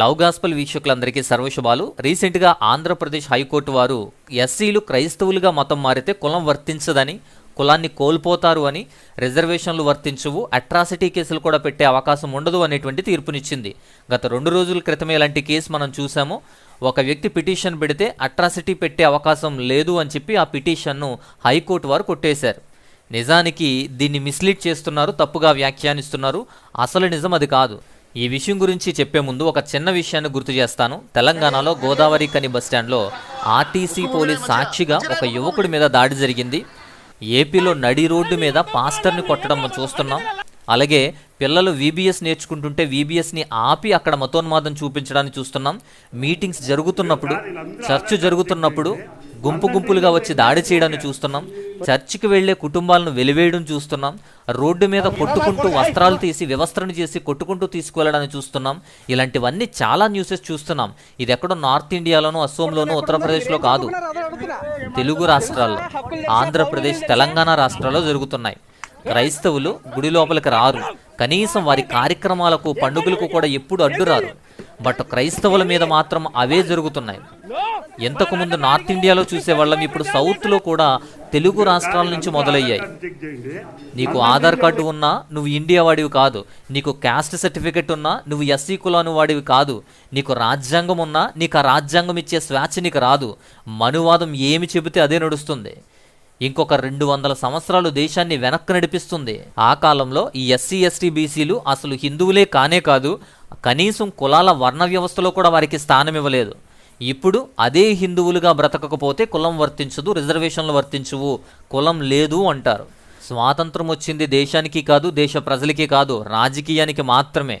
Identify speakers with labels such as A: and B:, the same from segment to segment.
A: Love gospel వీక్షకులందరికీ సర్వశుభాలు రీసెంట్గా Andhra Pradesh high court వారు ఎస్సీలు క్రైస్తవులుగా మతం మారితే కులం వర్తించదని కులాన్ని కోల్పోతారు అని రిజర్వేషన్లు వర్తించవు అట్రాసిటీ కేసులు కూడా పెట్టే అవకాశం ఉండదు అనేటువంటి తీర్పునిచ్చింది. గత రెండు రోజుల క్రితమే ఇలాంటి కేసు మనం చూసాము ఒక వ్యక్తి పిటిషన్ పెడితే అట్రాసిటీ పెట్టే అవకాశం లేదు అని చెప్పి ఆ పిటిషన్ను హైకోర్టు వారు కొట్టేశారు. నిజానికి దీన్ని మిస్లీడ్ చేస్తున్నారు తప్పుగా వ్యాఖ్యానిస్తున్నారు. అసలు నిజం అది కాదు. ఈ విషయం గురించి చెప్పే ముందు ఒక చిన్న విషయాన్ని గుర్తు చేస్తాను. తెలంగాణలో గోదావరి కని బస్టాండ్లో ఆర్టీసీ పోలీస్ సాక్షిగా ఒక యువకుడి మీద దాడి జరిగింది. ఏపీలో నడి రోడ్డు మీద పాస్టర్ని కొట్టడం చూస్తున్నాం. అలాగే పిల్లలు వీబీఎస్ నేర్చుకుంటుంటే వీబీఎస్ని ఆపి అక్కడ మతోన్మాదం చూపించడాన్ని చూస్తున్నాం. మీటింగ్స్ జరుగుతున్నప్పుడు చర్చ్ జరుగుతున్నప్పుడు గుంపు గుంపులుగా వచ్చి దాడి చేయడాన్ని చూస్తున్నాం. చర్చికి వెళ్ళే కుటుంబాలను వెలివేయడం చూస్తున్నాం. రోడ్డు మీద కొట్టుకుంటూ వస్త్రాలు తీసి వ్యవస్థను చేసి కొట్టుకుంటూ తీసుకువెళ్ళడాన్ని చూస్తున్నాం. ఇలాంటివన్నీ చాలా న్యూసెస్ చూస్తున్నాం. ఇది ఎక్కడో నార్త్ ఇండియాలోనూ అస్సోంలోనూ ఉత్తరప్రదేశ్లో కాదు. తెలుగు రాష్ట్రాల్లో. ఆంధ్రప్రదేశ్ తెలంగాణ రాష్ట్రాల్లో జరుగుతున్నాయి. క్రైస్తవులు గుడి లోపలికి రారు. కనీసం వారి కార్యక్రమాలకు పండుగలకు కూడా ఎప్పుడు అడ్డురారు. బట్ క్రైస్తవుల మీద మాత్రం అవే జరుగుతున్నాయి. ఎంతకుముందు నార్త్ ఇండియాలో చూసేవాళ్ళం ఇప్పుడు సౌత్లో కూడా తెలుగు రాష్ట్రాల నుంచి మొదలయ్యాయి. నీకు ఆధార్ కార్డు ఉన్నా నువ్వు ఇండియా వాడివి కాదు. నీకు క్యాస్ట్ సర్టిఫికెట్ ఉన్నా నువ్వు ఎస్సీ కులాను వాడివి కాదు. నీకు రాజ్యాంగం ఉన్నా నీకు ఆ రాజ్యాంగం ఇచ్చే స్వేచ్ఛ నీకు రాదు. మనువాదం ఏమి చెబితే అదే నడుస్తుంది. ఇంకొక రెండు వందల సంవత్సరాలు దేశాన్ని వెనక్కి నడిపిస్తుంది. ఆ కాలంలో ఈ ఎస్సీ ఎస్టీ బీసీలు అసలు హిందువులే కానే కాదు కనీసం కులాల వర్ణ వ్యవస్థలో కూడా వారికి స్థానం ఇవ్వలేదు ఇప్పుడు అదే హిందువులుగా బ్రతకకపోతే కులం వర్తించదు రిజర్వేషన్లు వర్తించవు కులం లేదు అంటారు. స్వాతంత్రం వచ్చింది దేశానికి కాదు దేశ ప్రజలకి కాదు రాజకీయానికి మాత్రమే.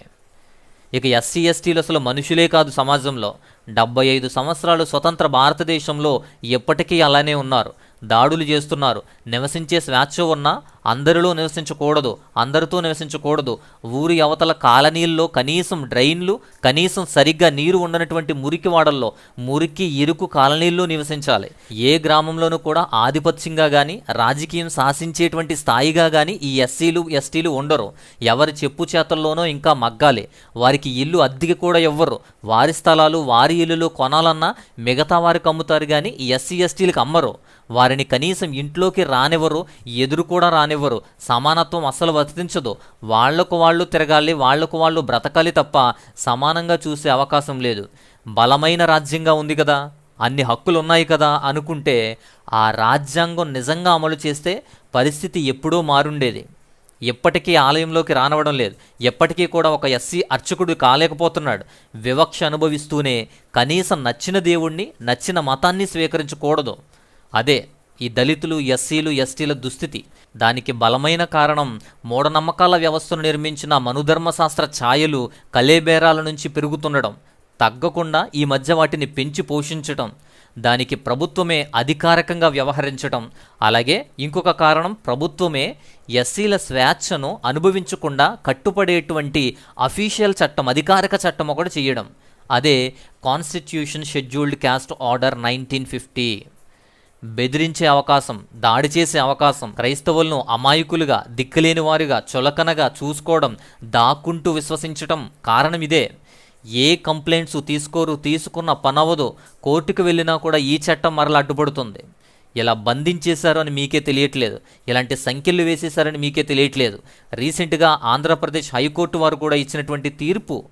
A: ఇక ఎస్సీ ఎస్టీలు అసలు మనుషులే కాదు సమాజంలో. డెబ్బై ఐదు సంవత్సరాలు స్వతంత్ర భారతదేశంలో ఎప్పటికీ అలానే ఉన్నారు. దాడులు చేస్తున్నారు. నివసించే స్వేచ్ఛ ఉన్నా అందరిలో నివసించకూడదు అందరితో నివసించకూడదు. ఊరి అవతల కాలనీల్లో కనీసం డ్రైన్లు కనీసం సరిగ్గా నీరు ఉండనటువంటి మురికి వాడల్లో మురికి ఇరుకు కాలనీల్లో నివసించాలి. ఏ గ్రామంలోనూ కూడా ఆధిపత్యంగా కానీ రాజకీయం శాసించేటువంటి స్థాయిగా కానీ ఈ ఎస్సీలు ఎస్టీలు ఉండరు. ఎవరి చెప్పు చేతల్లోనో ఇంకా మగ్గాలి. వారికి ఇల్లు అద్దెకి కూడా ఇవ్వరు. వారి స్థలాలు వారి ఇల్లులు కొనాలన్నా మిగతా వారికి అమ్ముతారు కానీ ఎస్సీ ఎస్టీలకు అమ్మరు. వారిని కనీసం ఇంట్లోకి రానివ్వరు ఎదురు కూడా రానివ్వరు. సమానత్వం అస్సలు వర్తించదు. వాళ్ళకు వాళ్ళు తిరగాలి వాళ్ళకు వాళ్ళు బ్రతకాలి తప్ప సమానంగా చూసే అవకాశం లేదు. బలమైన రాజ్యంగా ఉంది కదా. అన్ని హక్కులు ఉన్నాయి కదా అనుకుంటే ఆ రాజ్యాంగం నిజంగా అమలు చేస్తే పరిస్థితి ఎప్పుడూ మారుండేది. ఎప్పటికీ ఆలయంలోకి రానవడం లేదు. ఎప్పటికీ కూడా ఒక ఎస్సీ అర్చకుడు కాలేకపోతున్నాడు. వివక్ష అనుభవిస్తూనే కనీసం నచ్చిన దేవుణ్ణి నచ్చిన మతాన్ని స్వీకరించకూడదు. అదే ఈ దళితులు ఎస్సీలు ఎస్టీల దుస్థితి. దానికి బలమైన కారణం మూఢనమ్మకాల వ్యవస్థను నిర్మించిన మనుధర్మశాస్త్ర ఛాయలు కలేబేరాల నుంచి పెరుగుతుండడం తగ్గకుండా ఈ మధ్య వాటిని పెంచి పోషించటం దానికి ప్రభుత్వమే అధికారికంగా వ్యవహరించటం. అలాగే ఇంకొక కారణం ప్రభుత్వమే ఎస్సీల స్వేచ్ఛను అనుభవించకుండా కట్టుపడేటువంటి అఫీషియల్ చట్టం అధికారిక చట్టం ఒకటి చేయడం. అదే constitution scheduled caste order nineteen fifty. బెదిరించే అవకాశం దాడి చేసే అవకాశం క్రైస్తవులను అమాయకులుగా దిక్కులేని వారుగా చులకనగా చూసుకోవడం దాక్కుంటూ విశ్వసించటం కారణం ఇదే. ఏ కంప్లైంట్స్ తీసుకోరు తీసుకున్న పనవదు కోర్టుకు వెళ్ళినా కూడా ఈ చట్టం మరలా అడ్డుపడుతుంది. ఇలా బంధించేశారు అని మీకే తెలియట్లేదు. ఇలాంటి సంఖ్యలు వేసేశారని మీకే తెలియట్లేదు. రీసెంట్గా ఆంధ్రప్రదేశ్ హైకోర్టు వారు కూడా ఇచ్చినటువంటి తీర్పు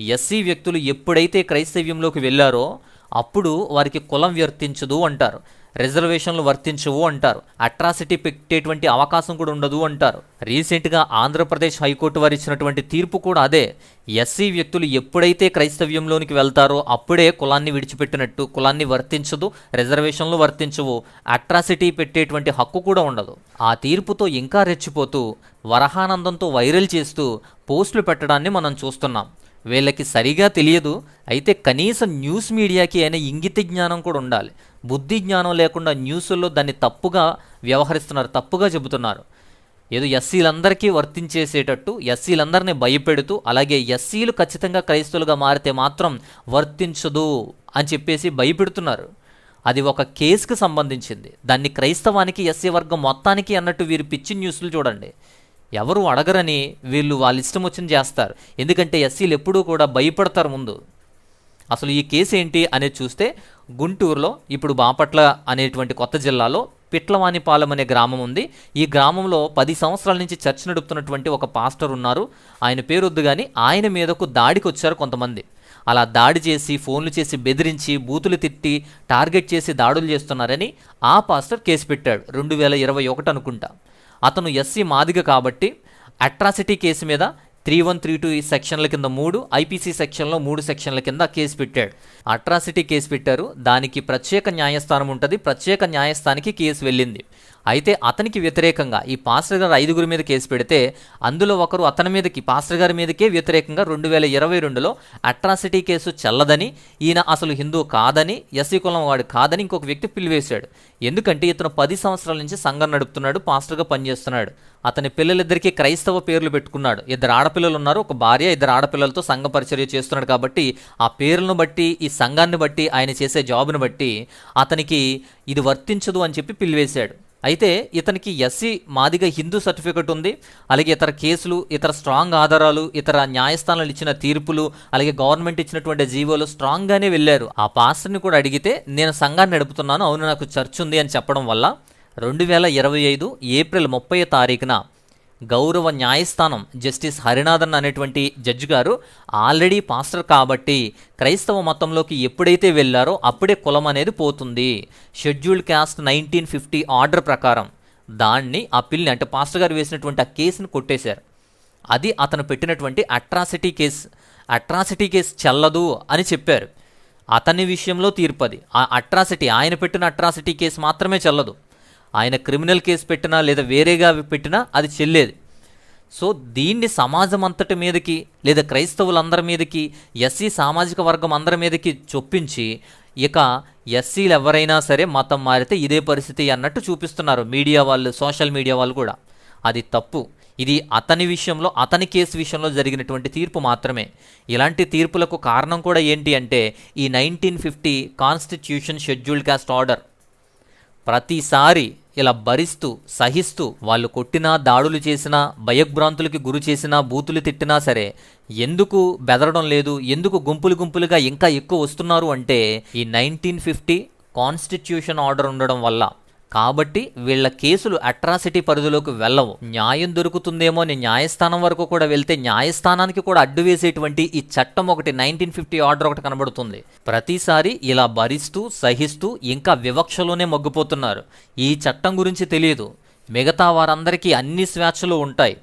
A: ఎస్సీ వ్యక్తులు ఎప్పుడైతే క్రైస్తవ్యంలోకి వెళ్ళారో అప్పుడు వారికి కులం వర్తించదు అంటారు. రిజర్వేషన్లు వర్తించవు అంటారు. అట్రాసిటీ పెట్టేటువంటి అవకాశం కూడా ఉండదు అంటారు. రీసెంట్గా ఆంధ్రప్రదేశ్ హైకోర్టు వారు ఇచ్చినటువంటి తీర్పు కూడా అదే. ఎస్సీ వ్యక్తులు ఎప్పుడైతే క్రైస్తవ్యంలోనికి వెళ్తారో అప్పుడే కులాన్ని విడిచిపెట్టినట్టు కులాన్ని వర్తించదు రిజర్వేషన్లు వర్తించవు అట్రాసిటీ పెట్టేటువంటి హక్కు కూడా ఉండదు. ఆ తీర్పుతో ఇంకా రెచ్చిపోతూ వరహానందంతో వైరల్ చేస్తూ పోస్టులు పెట్టడాన్ని మనం చూస్తున్నాం. వీళ్ళకి సరిగా తెలియదు. అయితే కనీసం న్యూస్ మీడియాకి అయినా ఇంగిత జ్ఞానం కూడా ఉండాలి. బుద్ధి జ్ఞానం లేకుండా న్యూస్లో దాన్ని తప్పుగా వ్యవహరిస్తున్నారు తప్పుగా చెబుతున్నారు. ఏదో ఎస్సీలందరికీ వర్తించేసేటట్టు ఎస్సీలందరినీ భయపెడుతూ అలాగే ఎస్సీలు ఖచ్చితంగా క్రైస్తవులుగా మారితే మాత్రం వర్తించదు అని చెప్పేసి భయపెడుతున్నారు. అది ఒక కేసుకు సంబంధించింది. దాన్ని క్రైస్తవానికి ఎస్సీ వర్గం మొత్తానికి అన్నట్టు వీరు పిచ్చి న్యూస్లు చూడండి. ఎవరు అడగరని వీళ్ళు వాళ్ళ ఇష్టం వచ్చింది చేస్తారు. ఎందుకంటే ఎస్సీలు ఎప్పుడూ కూడా భయపడతారు ముందు. అసలు ఈ కేసు ఏంటి అనేది చూస్తే గుంటూరులో ఇప్పుడు బాపట్ల అనేటువంటి కొత్త జిల్లాలో పిట్లవానిపాలెం అనే గ్రామం ఉంది. ఈ గ్రామంలో పది సంవత్సరాల నుంచి చర్చ నడుపుతున్నటువంటి ఒక పాస్టర్ ఉన్నారు. ఆయన పేరొద్దు కానీ ఆయన మీదకు దాడికి వచ్చారు కొంతమంది. అలా దాడి చేసి ఫోన్లు చేసి బెదిరించి బూతులు తిట్టి టార్గెట్ చేసి దాడులు చేస్తున్నారని ఆ పాస్టర్ కేసు పెట్టాడు. రెండు వేల ఇరవై ఒకటి అనుకుంటా. అతను ఎస్సీ మాదిగ కాబట్టి అట్రాసిటీ కేసు మీద త్రీ వన్ త్రీ టూ సెక్షన్ల కింద మూడు ఐపీసీ సెక్షన్లో మూడు సెక్షన్ల కింద కేసు పెట్టాడు. అట్రాసిటీ కేసు పెట్టారు. దానికి ప్రత్యేక న్యాయస్థానం ఉంటుంది. ప్రత్యేక న్యాయస్థానానికి కేసు వెళ్ళింది. అయితే అతనికి వ్యతిరేకంగా ఈ పాస్టర్ గారు ఐదుగురి మీద కేసు పెడితే అందులో ఒకరు అతని మీదకి పాస్టర్ గారి మీదకే వ్యతిరేకంగా రెండు వేల ఇరవై రెండులో అట్రాసిటీ కేసు చల్లదని ఈయన అసలు హిందూ కాదని ఎస్సీ కులం వాడు కాదని ఇంకొక వ్యక్తి పిలివేశాడు. ఎందుకంటే ఇతను పది సంవత్సరాల నుంచి సంఘం నడుపుతున్నాడు పాస్టర్గా పనిచేస్తున్నాడు. అతని పిల్లలిద్దరికీ క్రైస్తవ పేర్లు పెట్టుకున్నాడు. ఇద్దరు ఆడపిల్లలు ఉన్నారు ఒక భార్య ఇద్దరు ఆడపిల్లలతో సంఘ పరిచర్య చేస్తున్నాడు కాబట్టి ఆ పేర్లను బట్టి ఈ సంఘాన్ని బట్టి ఆయన చేసే జాబ్ను బట్టి అతనికి ఇది వర్తించదు అని చెప్పి పిలివేశాడు. అయితే ఇతనికి ఎస్సీ మాదిగా హిందూ సర్టిఫికెట్ ఉంది. అలాగే ఇతర కేసులు ఇతర స్ట్రాంగ్ ఆధారాలు ఇతర న్యాయస్థానాలు ఇచ్చిన తీర్పులు అలాగే గవర్నమెంట్ ఇచ్చినటువంటి జీవోలు స్ట్రాంగ్గానే వెళ్ళారు. ఆ పాస్టర్ని కూడా అడిగితే నేను సంఘాన్ని నడుపుతున్నాను అవును నాకు చర్చ్ ఉంది అని చెప్పడం వల్ల రెండు వేల ఇరవై ఐదు ఏప్రిల్ ముప్పై తారీఖున గౌరవ న్యాయస్థానం జస్టిస్ హరినాథన్ అనేటువంటి జడ్జి గారు ఆల్రెడీ పాస్టర్ కాబట్టి క్రైస్తవ మతంలోకి ఎప్పుడైతే వెళ్ళారో అప్పుడే కులం అనేది పోతుంది. Scheduled caste nineteen fifty order ప్రకారం దాన్ని ఆ పిల్లిని అంటే పాస్టర్ గారు వేసినటువంటి ఆ కేసుని కొట్టేశారు. అది అతను పెట్టినటువంటి అట్రాసిటీ కేసు. అట్రాసిటీ కేసు చెల్లదు అని చెప్పారు. అతని విషయంలో తీర్పది ఆ అట్రాసిటీ ఆయన పెట్టిన అట్రాసిటీ కేసు మాత్రమే చెల్లదు. ఆయన క్రిమినల్ కేసు పెట్టినా లేదా వేరేగా పెట్టినా అది చెల్లేది. సో దీన్ని సమాజం అంతటి మీదకి లేదా క్రైస్తవులందరి మీదకి ఎస్సీ సామాజిక వర్గం అందరి మీదకి చొప్పించి ఇక ఎస్సీలు ఎవరైనా సరే మతం మారితే ఇదే పరిస్థితి అన్నట్టు చూపిస్తున్నారు మీడియా వాళ్ళు సోషల్ మీడియా వాళ్ళు కూడా. అది తప్పు. ఇది అతని విషయంలో అతని కేసు విషయంలో జరిగినటువంటి తీర్పు మాత్రమే. ఇలాంటి తీర్పులకు కారణం కూడా ఏంటి అంటే ఈ nineteen fifty constitution schedule caste order. ప్రతిసారి ఇలా భరిస్తూ సహిస్తూ వాళ్ళు కొట్టినా దాడులు చేసినా భయభ్రాంతులకి గురి చేసినా బూతులు తిట్టినా సరే ఎందుకు బెదరడం లేదు? ఎందుకు గుంపులు గుంపులుగా ఇంకా ఎక్కువ వస్తున్నారు అంటే ఈ నైన్టీన్ ఫిఫ్టీ కాన్స్టిట్యూషన్ ఆర్డర్ ఉండడం వల్ల. కాబట్టి వీళ్ళ కేసులు అట్రాసిటీ పరిధిలోకి వెళ్ళవు. న్యాయం దొరుకుతుందేమో అని న్యాయస్థానం వరకు కూడా వెళ్తే న్యాయస్థానానికి కూడా అడ్డు వేసేటువంటి ఈ చట్టం ఒకటి నైన్టీన్ ఫిఫ్టీ ఆర్డర్ ఒకటి కనబడుతుంది. ప్రతిసారి ఇలా భరిస్తూ సహిస్తూ ఇంకా వివక్షలోనే మగ్గిపోతున్నారు. ఈ చట్టం గురించి తెలియదు. మిగతా వారందరికీ అన్ని స్వేచ్ఛలు ఉంటాయి.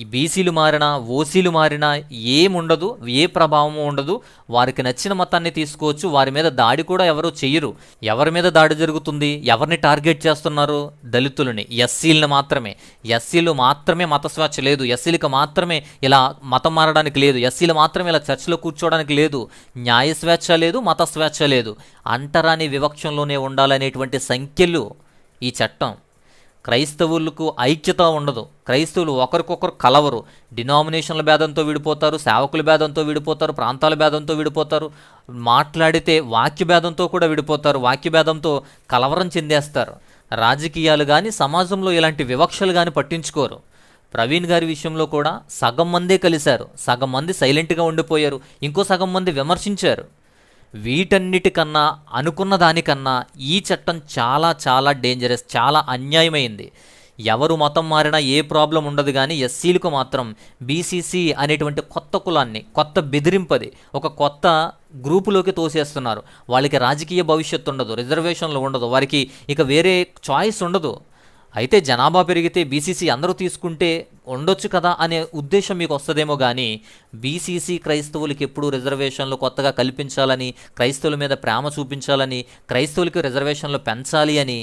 A: ఈ బీసీలు మారినా ఓసీలు మారినా ఏముండదు ఏ ప్రభావము ఉండదు. వారికి నచ్చిన మతాన్ని తీసుకోవచ్చు. వారి మీద దాడి కూడా ఎవరు చెయ్యరు. ఎవరి మీద దాడి జరుగుతుంది? ఎవరిని టార్గెట్ చేస్తున్నారు? దళితులని ఎస్సీలను మాత్రమే. ఎస్సీలు మాత్రమే మత స్వేచ్ఛ లేదు. ఎస్సీలకు మాత్రమే ఇలా మతం మారడానికి లేదు. ఎస్సీలు మాత్రమే ఇలా చర్చలో కూర్చోవడానికి లేదు. న్యాయ స్వేచ్ఛ లేదు మత స్వేచ్ఛ లేదు. అంటరాని వివక్షంలోనే ఉండాలనేటువంటి సంఖ్యలు ఈ చట్టం క్రైస్తవులకు ఐక్యత ఉండదు. క్రైస్తవులు ఒకరికొకరు కలవరు. డినామినేషన్ల భేదంతో విడిపోతారు సేవకుల భేదంతో విడిపోతారు ప్రాంతాల భేదంతో విడిపోతారు. మాట్లాడితే వాక్య భేదంతో కూడా విడిపోతారు వాక్య భేదంతో కలవరం చెందేస్తారు. రాజకీయాలు కానీ సమాజంలో ఇలాంటి వివక్షలు కానీ పట్టించుకోరు. ప్రవీణ్ గారి విషయంలో కూడా సగం మందే కలిశారు. సగం మంది సైలెంట్గా ఉండిపోయారు. ఇంకో సగం మంది విమర్శించారు. వీటన్నిటికన్నా అనుకున్న దానికన్నా ఈ చట్టం చాలా చాలా డేంజరస్ చాలా అన్యాయమైంది. ఎవరు మతం మారినా ఏ ప్రాబ్లం ఉండదు కానీ ఎస్సీలకు మాత్రం బీసీసీ అనేటువంటి కొత్త కులాన్ని కొత్త బెదిరింపది ఒక కొత్త గ్రూపులోకి తోసేస్తున్నారు. వాళ్ళకి రాజకీయ భవిష్యత్తు ఉండదు రిజర్వేషన్లు ఉండదు వారికి ఇక వేరే చాయిస్ ఉండదు. అయితే జనాభా పెరిగితే బీసీసీ అందరూ తీసుకుంటే ఉండొచ్చు కదా అనే ఉద్దేశం మీకు వస్తుందేమో కానీ బీసీసీ క్రైస్తవులకి ఎప్పుడూ రిజర్వేషన్లు కొత్తగా కల్పించాలని క్రైస్తవుల మీద ప్రేమ చూపించాలని క్రైస్తవులకి రిజర్వేషన్లు పెంచాలి అని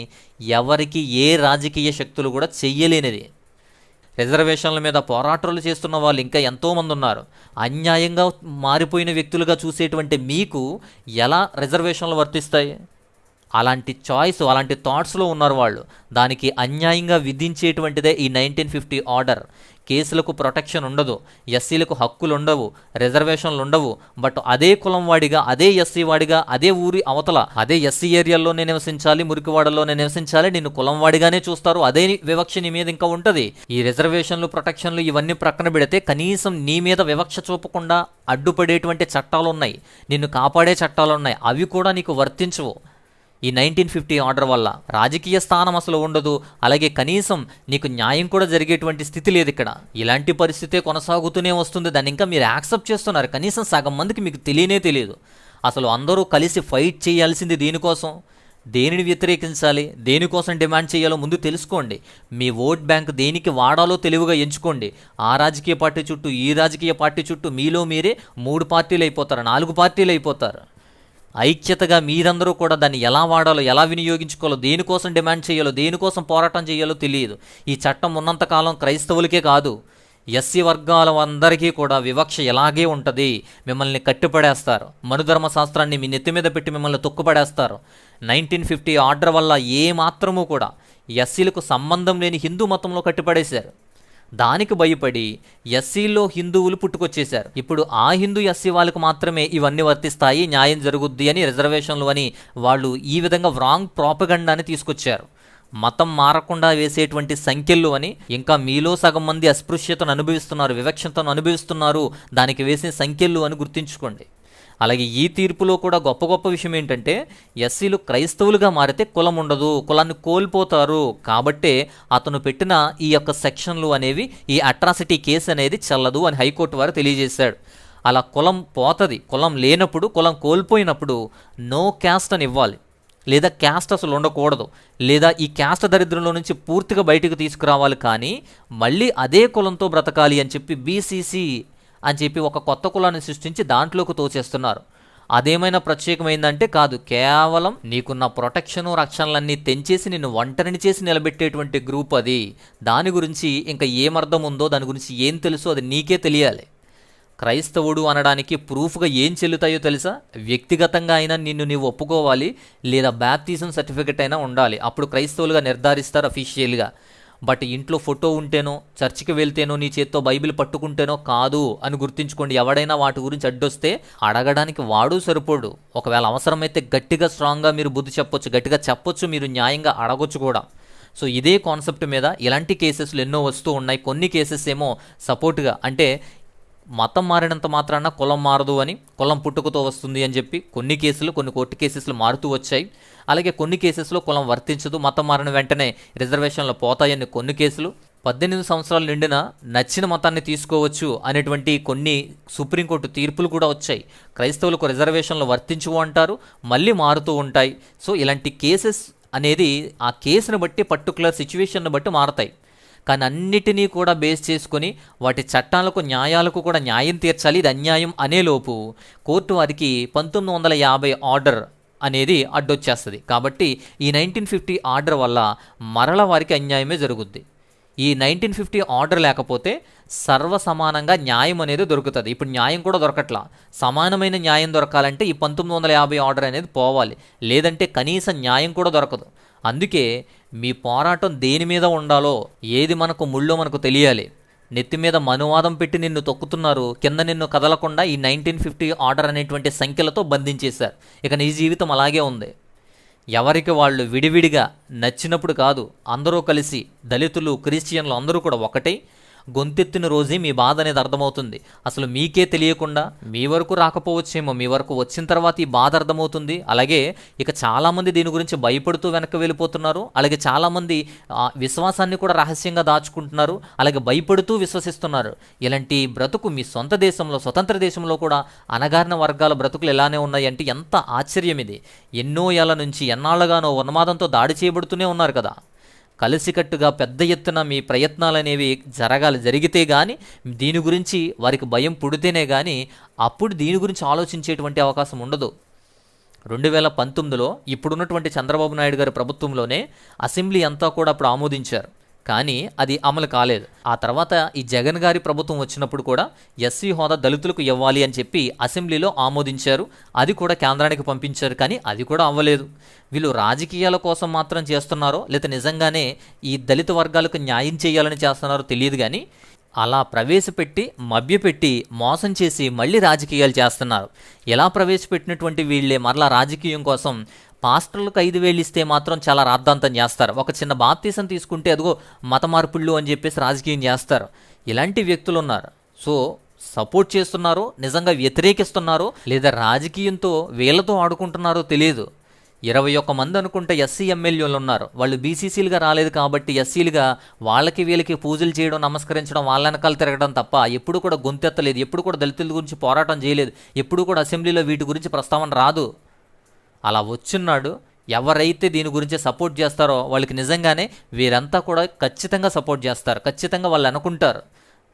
A: ఎవరికి ఏ రాజకీయ శక్తులు కూడా చెయ్యలేనిది. రిజర్వేషన్ల మీద పోరాటాలు చేస్తున్న వాళ్ళు ఇంకా ఎంతోమంది ఉన్నారు. అన్యాయంగా మారిపోయిన వ్యక్తులుగా చూసేటువంటి మీకు ఎలా రిజర్వేషన్లు వర్తిస్తాయి? అలాంటి చాయిస్ అలాంటి థాట్స్లో ఉన్నారు వాళ్ళు. దానికి అన్యాయంగా విధించేటువంటిదే ఈ నైన్టీన్ ఫిఫ్టీ ఆర్డర్ కేసులకు ప్రొటెక్షన్ ఉండదు ఎస్సీలకు హక్కులు ఉండవు రిజర్వేషన్లు ఉండవు. బట్ అదే కులం వాడిగా అదే ఎస్సీ వాడిగా అదే ఊరి అవతల అదే ఎస్సీ ఏరియాలోనే నివసించాలి మురికివాడలోనే నివసించాలి నిన్ను కులం వాడిగానే చూస్తారు అదే వివక్ష నీ మీద ఇంకా ఉంటుంది. ఈ రిజర్వేషన్లు ప్రొటెక్షన్లు ఇవన్నీ ప్రక్కన పెడితే కనీసం నీ మీద వివక్ష చూపకుండా అడ్డుపడేటువంటి చట్టాలు ఉన్నాయి నిన్ను కాపాడే చట్టాలు ఉన్నాయి అవి కూడా నీకు వర్తించవు. ఈ నైన్టీన్ ఫిఫ్టీ ఆర్డర్ వల్ల రాజకీయ స్థానం అసలు ఉండదు. అలాగే కనీసం నీకు న్యాయం కూడా జరిగేటువంటి స్థితి లేదు ఇక్కడ. ఇలాంటి పరిస్థితే కొనసాగుతూనే వస్తుంది. దాన్ని ఇంకా మీరు యాక్సెప్ట్ చేస్తున్నారు. కనీసం సగం మందికి మీకు తెలియనే తెలియదు. అసలు అందరూ కలిసి ఫైట్ చేయాల్సింది దీనికోసం? దేనిని వ్యతిరేకించాలి? దేనికోసం డిమాండ్ చేయాలో ముందు తెలుసుకోండి. మీ ఓట్ బ్యాంక్ దేనికి వాడాలో తెలివిగా ఎంచుకోండి. ఆ రాజకీయ పార్టీ చుట్టూ ఈ రాజకీయ పార్టీ చుట్టూ మీలో మీరే మూడు పార్టీలు అయిపోతారు నాలుగు పార్టీలు అయిపోతారు. ఐక్యతగా మీరందరూ కూడా దాన్ని ఎలా వాడాలో ఎలా వినియోగించుకోవాలో దేనికోసం డిమాండ్ చేయాలో దేనికోసం పోరాటం చేయాలో తెలియదు. ఈ చట్టం ఉన్నంతకాలం క్రైస్తవులకే కాదు ఎస్సీ వర్గాల అందరికీ కూడా వివక్ష ఎలాగే ఉంటుంది మిమ్మల్ని కట్టిపడేస్తారు మనుధర్మ శాస్త్రాన్ని మీ నెత్తి మీద పెట్టి మిమ్మల్ని తొక్కుపడేస్తారు. నైన్టీన్ ఫిఫ్టీ ఆర్డర్ వల్ల ఏ మాత్రము కూడా ఎస్సీలకు సంబంధం లేని హిందూ మతంలో కట్టిపడేశారు దానికి భయపడి ఎస్సీలో హిందువులు పుట్టుకొచ్చేశారు. ఇప్పుడు ఆ హిందూ ఎస్సీ వాళ్ళకు మాత్రమే ఇవన్నీ వర్తిస్తాయి న్యాయం జరుగుద్ది అని రిజర్వేషన్లు అని వాళ్ళు ఈ విధంగా రాంగ్ ప్రాపగండాని తీసుకొచ్చారు. మతం మారకుండా వేసేటువంటి సంఖ్యలు అని ఇంకా మీలో సగం మంది అస్పృశ్యతను అనుభవిస్తున్నారు వివక్షతను అనుభవిస్తున్నారు దానికి వేసిన సంఖ్యలు అని గుర్తుంచుకోండి. అలాగే ఈ తీర్పులో కూడా గొప్ప గొప్ప విషయం ఏంటంటే ఎస్సీలు క్రైస్తవులుగా మారితే కులం ఉండదు కులాన్ని కోల్పోతారు. కాబట్టే అతను పెట్టిన ఈ యొక్క సెక్షన్లు అనేవి ఈ అట్రాసిటీ కేసు అనేది చల్లదు అని హైకోర్టు వారు తెలియజేశాడు. అలా కులం పోతుంది కులం లేనప్పుడు కులం కోల్పోయినప్పుడు నో క్యాస్ట్ అని ఇవ్వాలి. లేదా క్యాస్ట్ అసలు ఉండకూడదు. లేదా ఈ క్యాస్ట్ దరిద్రంలో నుంచి పూర్తిగా బయటకు తీసుకురావాలి కానీ మళ్ళీ అదే కులంతో బ్రతకాలి అని చెప్పి బీసీసీ అని చెప్పి ఒక కొత్త కులాన్ని సృష్టించి దాంట్లోకి తోచేస్తున్నారు. అదేమైనా ప్రత్యేకమైందంటే కాదు కేవలం నీకున్న ప్రొటెక్షను రక్షణలన్నీ తెంచేసి నిన్ను ఒంటరిని చేసి నిలబెట్టేటువంటి గ్రూప్ అది. దాని గురించి ఇంకా ఏమర్థం ఉందో దాని గురించి ఏం తెలుసో అది నీకే తెలియాలి. క్రైస్తవుడు అనడానికి ప్రూఫ్గా ఏం చెల్లుతాయో తెలుసా? వ్యక్తిగతంగా అయినా నిన్ను నీవు ఒప్పుకోవాలి లేదా బ్యాప్తిజం సర్టిఫికెట్ అయినా ఉండాలి. అప్పుడు క్రైస్తవులుగా నిర్ధారిస్తారు అఫీషియల్గా. బట్ ఇంట్లో ఫోటో ఉంటేనో చర్చికి వెళ్తేనో నీ చేత్తో బైబిల్ పట్టుకుంటేనో కాదు అని గుర్తుంచుకోండి. ఎవడైనా వాటి గురించి అడ్డొస్తే అడగడానికి వాడు సరిపోడు. ఒకవేళ అవసరమైతే గట్టిగా స్ట్రాంగ్గా మీరు బుద్ధి చెప్పొచ్చు గట్టిగా చెప్పొచ్చు మీరు న్యాయంగా అడగొచ్చు కూడా. సో ఇదే కాన్సెప్ట్ మీద ఇలాంటి కేసెస్లు ఎన్నో వస్తూ ఉన్నాయి. కొన్ని కేసెస్ ఏమో సపోర్ట్గా అంటే మతం మారినంత మాత్రాన కులం మారదు అని కులం పుట్టుకతో వస్తుంది అని చెప్పి కొన్ని కేసులు కొన్ని కోర్టు కేసెస్లు మారుతూ వచ్చాయి. అలాగే కొన్ని కేసెస్లో కులం వర్తించదు. మతం మారిన వెంటనే రిజర్వేషన్లు పోతాయని కొన్ని కేసులు. పద్దెనిమిది సంవత్సరాలు నిండిన నచ్చిన మతాన్ని తీసుకోవచ్చు అనేటువంటి కొన్ని సుప్రీంకోర్టు తీర్పులు కూడా వచ్చాయి. క్రైస్తవులకు రిజర్వేషన్లు వర్తించవు అంటారు మళ్ళీ మారుతూ ఉంటాయి. సో ఇలాంటి కేసెస్ అనేది ఆ కేసును బట్టి పర్టికులర్ సిచ్యువేషన్ను బట్టి మారతాయి. కానీ అన్నిటినీ కూడా బేస్ చేసుకొని వాటి చట్టాలకు న్యాయాలకు కూడా న్యాయం తీర్చాలి. ఇది అన్యాయం అనేలోపు కోర్టు వారికి పంతొమ్మిది వందల యాభై ఆర్డర్ అనేది అడ్డొచ్చేస్తుంది. కాబట్టి ఈ నైన్టీన్ ఫిఫ్టీ ఆర్డర్ వల్ల మరల వారికి అన్యాయమే జరుగుద్ది. ఈ నైన్టీన్ ఫిఫ్టీ ఆర్డర్ లేకపోతే సర్వసమానంగా న్యాయం అనేది దొరుకుతుంది. ఇప్పుడు న్యాయం కూడా దొరకట్లా. సమానమైన న్యాయం దొరకాలంటే ఈ పంతొమ్మిది వందల యాభై ఆర్డర్ అనేది పోవాలి. లేదంటే కనీసం న్యాయం కూడా దొరకదు. అందుకే మీ పోరాటం దేని మీద ఉండాలో ఏది మనకు ముళ్ళో మనకు తెలియాలి. నెత్తి మీద మనువాదం పెట్టి నిన్ను తొక్కుతున్నారు కింద నిన్ను కదలకుండా ఈ నైన్టీన్ ఫిఫ్టీ ఆర్డర్ అనేటువంటి సంఖ్యలతో బంధించేశారు. ఇక నీ జీవితం అలాగే ఉంది. ఎవరికి వాళ్ళు విడివిడిగా నచ్చినప్పుడు కాదు అందరూ కలిసి దళితులు క్రిస్టియన్లు అందరూ కూడా ఒకటై గొంతెత్తిన రోజే మీ బాధ అనేది అర్థమవుతుంది. అసలు మీకే తెలియకుండా మీ వరకు రాకపోవచ్చేమో మీ వరకు వచ్చిన తర్వాత ఈ బాధ అర్థమవుతుంది. అలాగే ఇక చాలామంది దీని గురించి భయపడుతూ వెనక్కి వెళ్ళిపోతున్నారు. అలాగే చాలామంది విశ్వాసాన్ని కూడా రహస్యంగా దాచుకుంటున్నారు. అలాగే భయపడుతూ విశ్వసిస్తున్నారు. ఇలాంటి బ్రతుకు మీ సొంత దేశంలో స్వతంత్ర దేశంలో కూడా అనగారిన వర్గాల బ్రతుకులు ఎలానే ఉన్నాయి అంటే ఎంత ఆశ్చర్యం ఇది ఎన్నో ఏళ్ళ నుంచి ఎన్నాళ్ళుగానో ఉన్మాదంతో దాడి చేయబడుతూనే ఉన్నారు కదా. కలిసికట్టుగా పెద్ద ఎత్తున మీ ప్రయత్నాలు అనేవి జరగాలి. జరిగితే కానీ దీని గురించి వారికి భయం పుడితేనే కానీ అప్పుడు దీని గురించి ఆలోచించేటువంటి అవకాశం ఉండదు. రెండు వేల పంతొమ్మిదిలో ఇప్పుడున్నటువంటి చంద్రబాబు నాయుడు గారి ప్రభుత్వంలోనే అసెంబ్లీ అంతా కూడా అప్పుడు ఆమోదించారు. కానీ అది అమలు కాలేదు. ఆ తర్వాత ఈ జగన్ గారి ప్రభుత్వం వచ్చినప్పుడు కూడా ఎస్సీ హోదా దళితులకు ఇవ్వాలి అని చెప్పి అసెంబ్లీలో ఆమోదించారు. అది కూడా కేంద్రానికి పంపించారు కానీ అది కూడా అవ్వలేదు. వీళ్ళు రాజకీయాల కోసం మాత్రం చేస్తున్నారో లేదా నిజంగానే ఈ దళిత వర్గాలకు న్యాయం చేయాలని చేస్తున్నారో తెలియదు కానీ అలా ప్రవేశపెట్టి మభ్యపెట్టి మోసం చేసి మళ్ళీ రాజకీయాలు చేస్తున్నారు. ఎలా ప్రవేశపెట్టినటువంటి వీళ్ళే మరలా రాజకీయం కోసం పాస్టర్లకు ఐదు వేలు ఇస్తే మాత్రం చాలా రాద్ధాంతం చేస్తారు. ఒక చిన్న బాప్తీసం తీసుకుంటే అదిగో మత మార్పుళ్ళు అని చెప్పేసి రాజకీయం చేస్తారు. ఇలాంటి వ్యక్తులు ఉన్నారు. సో సపోర్ట్ చేస్తున్నారు నిజంగా వ్యతిరేకిస్తున్నారో లేదా రాజకీయంతో వీళ్ళతో ఆడుకుంటున్నారో తెలియదు. ఇరవై ఒక్క మంది అనుకుంటే ఎస్సీ ఎమ్మెల్యేలు ఉన్నారు. వాళ్ళు బీసీసీలుగా రాలేదు కాబట్టి ఎస్సీలుగా వాళ్ళకి వీళ్ళకి పూజలు చేయడం నమస్కరించడం వాళ్ళ వెనకాల తిరగడం తప్ప ఎప్పుడు కూడా గొంతెత్తలేదు. ఎప్పుడు కూడా దళితుల గురించి పోరాటం చేయలేదు. ఎప్పుడు కూడా అసెంబ్లీలో వీటి గురించి ప్రస్తావన రాదు. అలా వచ్చున్నాడు. ఎవరైతే దీని గురించి సపోర్ట్ చేస్తారో వాళ్ళకి నిజంగానే వీరంతా కూడా ఖచ్చితంగా సపోర్ట్ చేస్తారు. ఖచ్చితంగా వాళ్ళు అనుకుంటారు.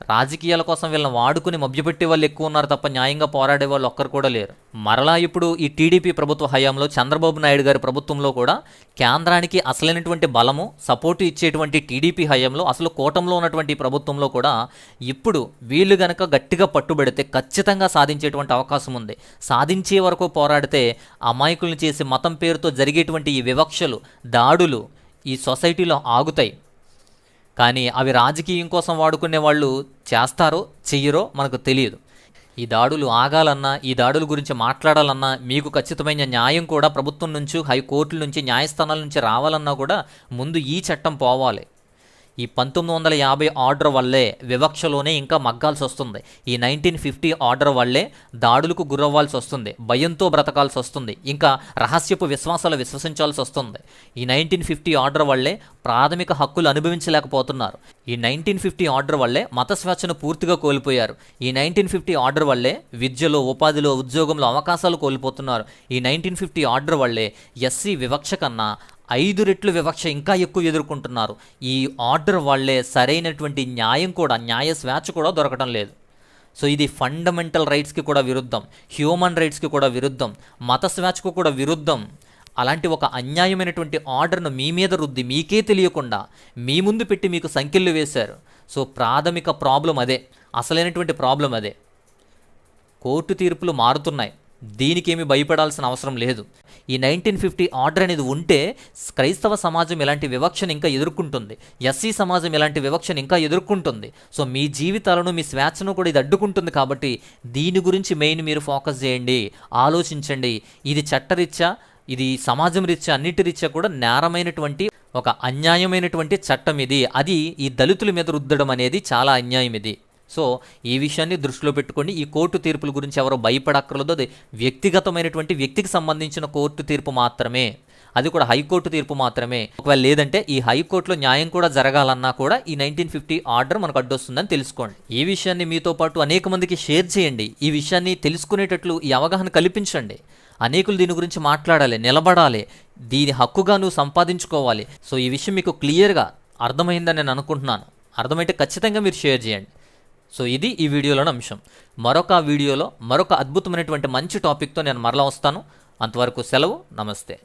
A: రాజకీయాల కోసం వీళ్ళని వాడుకుని మభ్యపెట్టే వాళ్ళు ఎక్కువ ఉన్నారు తప్ప న్యాయంగా పోరాడే వాళ్ళు ఒక్కరు కూడా లేరు. మరలా ఇప్పుడు ఈ టీడీపీ ప్రభుత్వ హయాంలో చంద్రబాబు నాయుడు గారి ప్రభుత్వంలో కూడా కేంద్రానికి అసలైనటువంటి బలము సపోర్టు ఇచ్చేటువంటి టీడీపీ హయాంలో అసలు కూటంలో ఉన్నటువంటి ప్రభుత్వంలో కూడా ఇప్పుడు వీళ్ళు గనక గట్టిగా పట్టుబడితే ఖచ్చితంగా సాధించేటువంటి అవకాశం ఉంది. సాధించే వరకు పోరాడితే అమాయకులను చేసి మతం పేరుతో జరిగేటువంటి ఈ వివక్షలు దాడులు ఈ సొసైటీలో ఆగుతాయి. కానీ అవి రాజకీయం కోసం వాడుకునే వాళ్ళు చేస్తారో చెయ్యరో మనకు తెలియదు. ఈ దాడులు ఆగాలన్నా ఈ దాడుల గురించి మాట్లాడాలన్నా మీకు ఖచ్చితమైన న్యాయం కూడా ప్రభుత్వం నుంచి హైకోర్టుల నుంచి న్యాయస్థానాల నుంచి రావాలన్నా కూడా ముందు ఈ చట్టం పోవాలి. ఈ పంతొమ్మిది వందల యాభై ఆర్డర్ వల్లే వివక్షలోనే ఇంకా మగ్గాల్సి వస్తుంది ఈ నైన్టీన్ ఫిఫ్టీ ఆర్డర్ వల్లే దాడులకు గురవ్వాల్సి వస్తుంది భయంతో బ్రతకాల్సి వస్తుంది ఇంకా రహస్యపు విశ్వాసాలు విశ్వసించాల్సి వస్తుంది ఈ నైన్టీన్ ఫిఫ్టీ ఆర్డర్ వల్లే ప్రాథమిక హక్కులు అనుభవించలేకపోతున్నారు. ఈ నైన్టీన్ ఫిఫ్టీ ఆర్డర్ వల్లే మత స్వేచ్ఛను పూర్తిగా కోల్పోయారు. ఈ నైన్టీన్ ఫిఫ్టీ ఆర్డర్ వల్లే విద్యలో ఉపాధిలో ఉద్యోగంలో అవకాశాలు కోల్పోతున్నారు. ఈ నైన్టీన్ ఫిఫ్టీ ఆర్డర్ వల్లే ఎస్సీ వివక్ష కన్నా ఐదు రెట్లు వివక్ష ఇంకా ఎక్కువ ఎదుర్కొంటున్నారు. ఈ ఆర్డర్ వాళ్ళే సరైనటువంటి న్యాయం కూడా న్యాయ స్వేచ్ఛ కూడా దొరకడం లేదు. సో ఇది ఫండమెంటల్ రైట్స్కి కూడా విరుద్ధం. హ్యూమన్ రైట్స్కి కూడా విరుద్ధం. మత స్వేచ్ఛకు కూడా విరుద్ధం. అలాంటి ఒక అన్యాయమైనటువంటి ఆర్డర్ను మీ మీద రుద్ది మీకే తెలియకుండా మీ ముందు పెట్టి మీకు సంఖ్యలు వేశారు. సో ప్రాథమిక ప్రాబ్లం అదే. అసలైనటువంటి ప్రాబ్లం అదే. కోర్టు తీర్పులు మారుతున్నాయి. దీనికేమి భయపడాల్సిన అవసరం లేదు. ఈ నైన్టీన్ ఫిఫ్టీ ఆర్డర్ అనేది ఉంటే క్రైస్తవ సమాజం ఇలాంటి వివక్షను ఇంకా ఎదుర్కొంటుంది. ఎస్సీ సమాజం ఇలాంటి వివక్షను ఇంకా ఎదుర్కొంటుంది. సో మీ జీవితాలను మీ స్వేచ్ఛను కూడా ఇది అడ్డుకుంటుంది కాబట్టి దీని గురించి మెయిన్ మీరు ఫోకస్ చేయండి ఆలోచించండి. ఇది చట్టరీత్యా ఇది సమాజం రీత్యా అన్నిటి రీత్యా కూడా నేరమైనటువంటి ఒక అన్యాయమైనటువంటి చట్టం ఇది. అది ఈ దళితుల మీద రుద్దడం అనేది చాలా అన్యాయం ఇది. సో ఈ విషయాన్ని దృష్టిలో పెట్టుకొని ఈ కోర్టు తీర్పుల గురించి ఎవరో భయపడక్కర్లేదు. అది వ్యక్తిగతమైనటువంటి వ్యక్తికి సంబంధించిన కోర్టు తీర్పు మాత్రమే. అది కూడా హైకోర్టు తీర్పు మాత్రమే. ఒకవేళ లేదంటే ఈ హైకోర్టులో న్యాయం కూడా జరగాలన్నా కూడా ఈ నైన్టీన్ ఫిఫ్టీ ఆర్డర్ మనకు అడ్డొస్తుందని తెలుసుకోండి. ఈ విషయాన్ని మీతో పాటు అనేక మందికి షేర్ చేయండి. ఈ విషయాన్ని తెలుసుకునేటట్లు ఈ అవగాహన కల్పించండి. అనేకులు దీని గురించి మాట్లాడాలి నిలబడాలి. దీని హక్కుగా నువ్వు సంపాదించుకోవాలి. సో ఈ విషయం మీకు క్లియర్గా అర్థమైందని నేను అనుకుంటున్నాను. అర్థమైతే ఖచ్చితంగా మీరు షేర్ చేయండి. సో ఇది ఈ వీడియోలోని అంశం. మరొక వీడియోలో మరొక అద్భుతమైనటువంటి మంచి టాపిక్తో నేను మరలా వస్తాను. అంతవరకు సెలవు నమస్తే.